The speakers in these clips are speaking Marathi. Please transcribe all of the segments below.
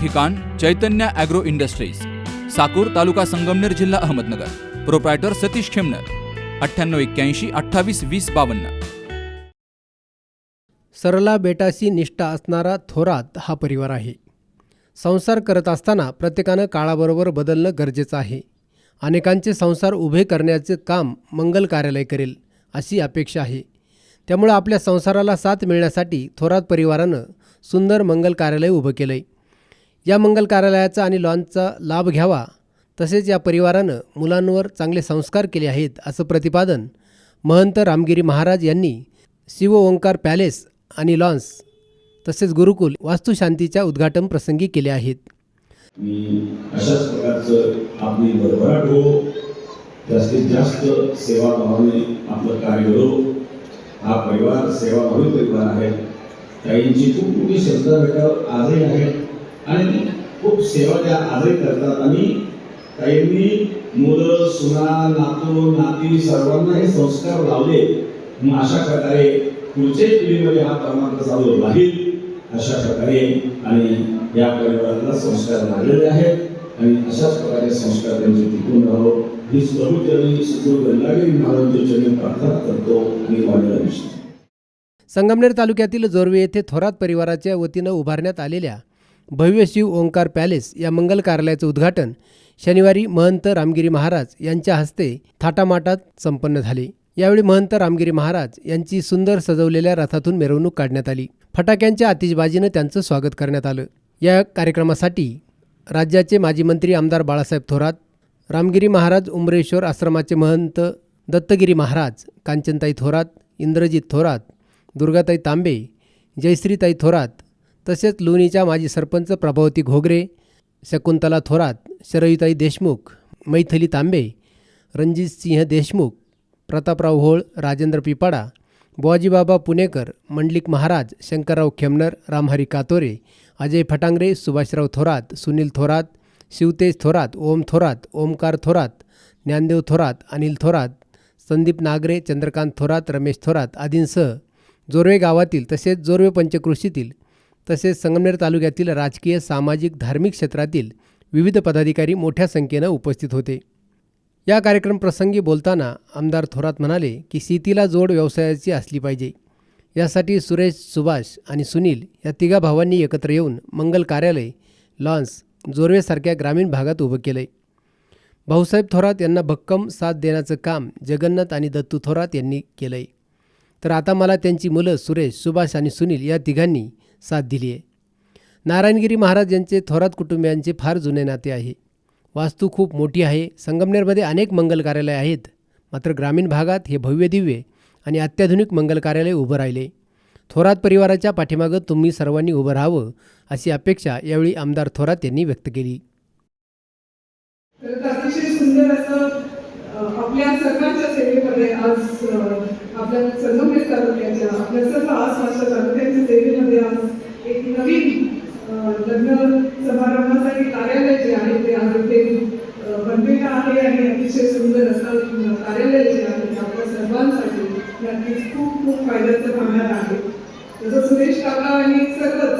ठिकाण चैतन्य ॲग्रो इंडस्ट्रीज साकूर तालुका संगमनेर जिल्हा अहमदनगर. प्रोप्रायटर सतीश खेमनर. अठ्ठ्याण्णव एक्क्याऐंशी अठ्ठावीस वीस बावन्न. सरला बेटाशी निष्ठा असणारा थोरात हा परिवार आहे. संसार करत असताना प्रत्येकानं काळाबरोबर बदलणं गरजेचं आहे. अनेकांचे संसार उभे करण्याचे काम मंगल कार्यालय करेल अशी अपेक्षा आहे. त्यामुळे आपल्या संसाराला साथ मिळण्यासाठी थोरात परिवारानं सुंदर मंगल कार्यालय उभं केलं आहे या मंगल कार्यालयाचा आणि लॉनचा लाभ घ्यावा तसेच या परिवारानं मुलांवर चांगले संस्कार केले आहेत असं प्रतिपादन महंत रामगिरी महाराज यांनी शिव ओंकार पॅलेस आणि लॉन्स तसेच गुरुकुल वास्तुशांतीच्या उद्घाटन प्रसंगी केले आहेत. मी अशाच प्रकारचं आपली भरभराट हो जास्तीत जास्त सेवा सेवाभावाने आपलं कार्य करू. हा परिवार सेवाभावी परिवार आहे. काहींची खूप मोठी श्रद्धा भेटावं आजही आहे. आणि खूप सेवा त्या आजही करतात. आणि काहींनी मुलं सुना नातू नाती सर्वांना हे संस्कार लावले. मग अशा प्रकारे पुढच्या पिढीमध्ये हा परमार्थ चालू राहील अशा प्रकारे. आणि या परिवाराला संस्कार लागलेले आहेत. आणि अशाच प्रकारे संस्कार त्यांचे टिकून राहो. ही प्रभूचरणी सद्गुरू गंगागिरी महाराजांच्या चरणी प्रार्थना करतो आणि वाढीला विषय संगमनेर तालुक्यातील जोरवे येथे थोरात परिवाराच्या वतीनं उभारण्यात आलेल्या भव्य शिव ओंकार पॅलेस या मंगल कार्यालयाचं उद्घाटन शनिवारी महंत रामगिरी महाराज यांच्या हस्ते थाटामाटात संपन्न झाले. यावेळी महंत रामगिरी महाराज यांची सुंदर सजवलेल्या रथातून मिरवणूक काढण्यात आली. फटाक्यांच्या आतिषबाजीनं त्यांचं स्वागत करण्यात आलं. या कार्यक्रमासाठी राज्याचे माजी मंत्री आमदार बाळासाहेब थोरात रामगिरी महाराज उमरेश्वर आश्रमाचे महंत दत्तगिरी महाराज कांचनताई थोरात इंद्रजित थोरात दुर्गाताई तांबे जयश्रीताई थोरात तसेच लोणीच्या माजी सरपंच प्रभावती घोगरे शकुंतला थोरात शरयुताई देशमुख मैथिली तांबे रणजित सिंह देशमुख प्रतापराव होळ राजेंद्र पिपाडा बुवाजीबाबा पुणेकर मंडलिक महाराज शंकरराव खेमनर रामहरी कातोरे अजय फटांगरे सुभाषराव थोरात सुनील थोरात शिवतेज थोरात ओम थोरात ओमकार थोरात ज्ञानदेव थोरात अनिल थोरात संदीप नागरे चंद्रकांत थोरात रमेश थोरात आदींसह जोरवे गावातील तसेच जोरवे पंचकृषीतील तसेच संगमनेर तालुक्यातील राजकीय सामाजिक धार्मिक क्षेत्रातील विविध पदाधिकारी मोठ्या संख्येनं उपस्थित होते. या कार्यक्रम प्रसंगी बोलताना आमदार थोरात म्हणाले की शेतीला जोड व्यवसायाची असली पाहिजे. यासाठी सुरेश सुभाष आणि सुनील या तिघा भावांनी एकत्र येऊन मंगल कार्यालय लॉन्स जोरवेसारख्या ग्रामीण भागात उभं केलं आहे भाऊसाहेब थोरात यांना भक्कम साथ देण्याचं काम जगन्नाथ आणि दत्तू थोरात यांनी केलं आहे तर आता मला त्यांची मुलं सुरेश सुभाष आणि सुनील या तिघांनी साथ दिली आहे. नारायणगिरी महाराज यांचे थोरात कुटुंबियांचे फार जुने नाते आहे. वास्तू खूप मोठी आहे. संगमनेरमध्ये अनेक मंगल कार्यालय आहेत. मात्र ग्रामीण भागात हे भव्य दिव्य आणि अत्याधुनिक मंगल कार्यालय उभं राहिले. थोरात परिवाराच्या पाठीमागं तुम्ही सर्वांनी उभं राहावं अशी अपेक्षा यावेळी आमदार थोरात यांनी व्यक्त केली. अतिशय सुंदर असं आपल्या सरकारच्या सेवेमध्ये आज आपल्या संगमनेर तालुक्याच्या आपल्या सर्व आसपासच्या तालुक्याच्या सेवेमध्ये आणि अतिशय सुंदर असं कार्यालय जे आहे आपल्या सर्वांसाठी नक्कीच खूप खूप फायद्याचं ठरणार आहे. जसं सुरेश काका आणि सर्वच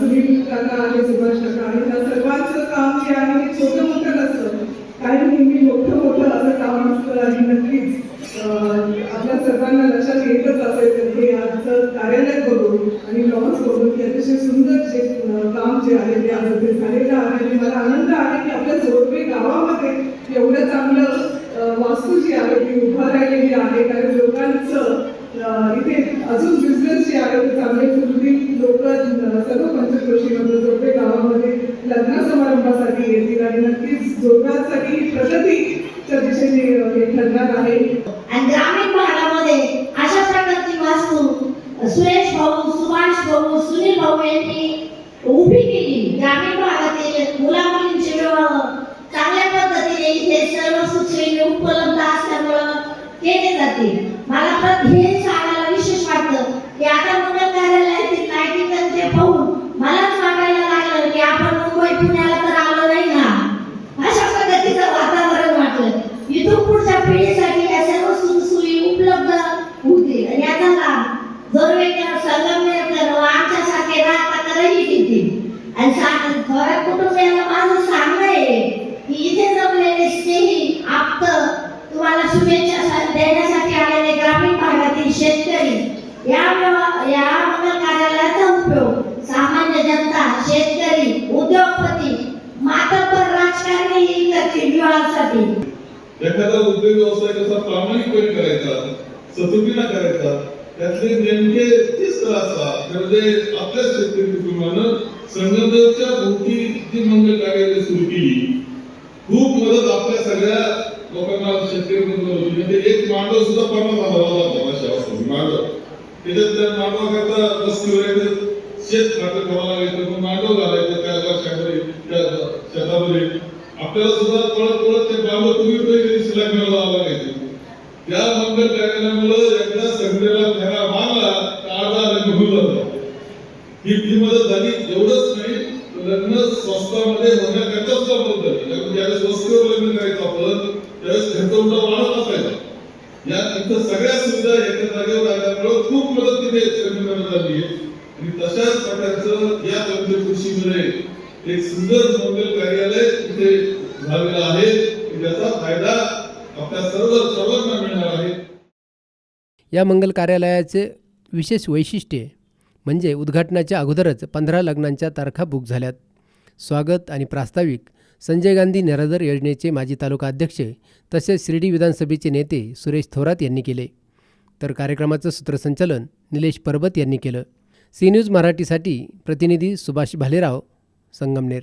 सुनील काका आणि सुभाष काका आणि त्या सर्वांचं काम जे आहे ते छोटं मोठं नसतं. काही नेहमी मोठं मोठं असं काम असतं आणि नक्कीच आपल्या सर्वांना लक्षात येतच असेल तर हे आजचं कार्यालय बघून आणि लॉन्च बघून की अतिशय सुंदर जे काम जे आहे ते आज झालेलं आहे आणि मला आनंद आहे की आपल्या जोडवे गावामध्ये एवढं चांगलं वास्तू जी आहे ती उभा राहिलेली आहे. कारण लोकांचं इथे अजून बिझनेस जे आहे ते चांगले पूर्वी लोक सर्व पंचक्रोशीमध्ये जोडवे गावामध्ये लग्न समारंभासाठी येतील आणि नक्कीच जोडव्यांसाठी प्रगतीच्या दिशेने हे ठरणार आहे. आणि सांग घर कुटुंब याला माझं तुम्हाला शुभेच्छा देण्यासाठी आलेले ग्रामीण भागातील शेतकरी सामान्य जनता शेतकरी उद्योगपती मातब्बर राजकारणी ही एखादा उद्योग व्यवसाय कसा प्रामाणिकपणे करायचा सचुकीला करायचा त्यातले नेमके तीस असतात. म्हणजे आपल्या शेतकरी कुटुंबानं भोवती जी मंगल कार्यालय सुरू केली. खूप मदत आपल्या सगळ्या लोकांना शेतकरी म्हणजे एक मांडव सुद्धा पन्नास हजाराला होता अशा मांडव. त्याच्यात त्या मांडवाकरता वस्तीवर एक शेत खातं करावं लागायचं मग मांडव घालायचं त्या लक्षामध्ये त्या शेतामध्ये. आपल्याला सुद्धा कळत कळत ते मांडव तुम्ही पहिले सिलेक्ट लागायचे. त्या मंगल कार्यालयामुळे एकदा संघटनेला फेरा मारला तर अर्धा लग्न होऊन जातं ही ही मदत झाली. एवढंच नाही लग्न स्वस्तामध्ये होण्याकरता सुद्धा मदत झाली. कारण ज्यावेळेस स्वस्तीवर लग्न करायचं आपण त्यावेळेस खर्च उठा वाढत असायचा. या इथं सगळ्या सुविधा एका जागेवर आल्यामुळे खूप मदत तिथे संघटनेला झाली आणि तशाच प्रकारचं या पंचकृषीमध्ये एक सुंदर मंगल कार्यालय तिथे झालेलं आहे. त्याचा फायदा आपल्या सर्व सर्वांना मिळणार आहे. या मंगल कार्यालयाचे विशेष वैशिष्ट्ये म्हणजे उद्घाटनाच्या अगोदरच पंधरा लग्नांच्या तारखा बुक झाल्यात. स्वागत आणि प्रास्ताविक. संजय गांधी निराधार योजनेचे माजी तालुका अध्यक्ष तसेच शिर्डी विधानसभेचे नेते सुरेश थोरात यांनी केले. तर कार्यक्रमाचं सूत्रसंचालन निलेश परबत यांनी केलं. सी न्यूज मराठीसाठी प्रतिनिधी सुभाष भालेराव संगमनेर.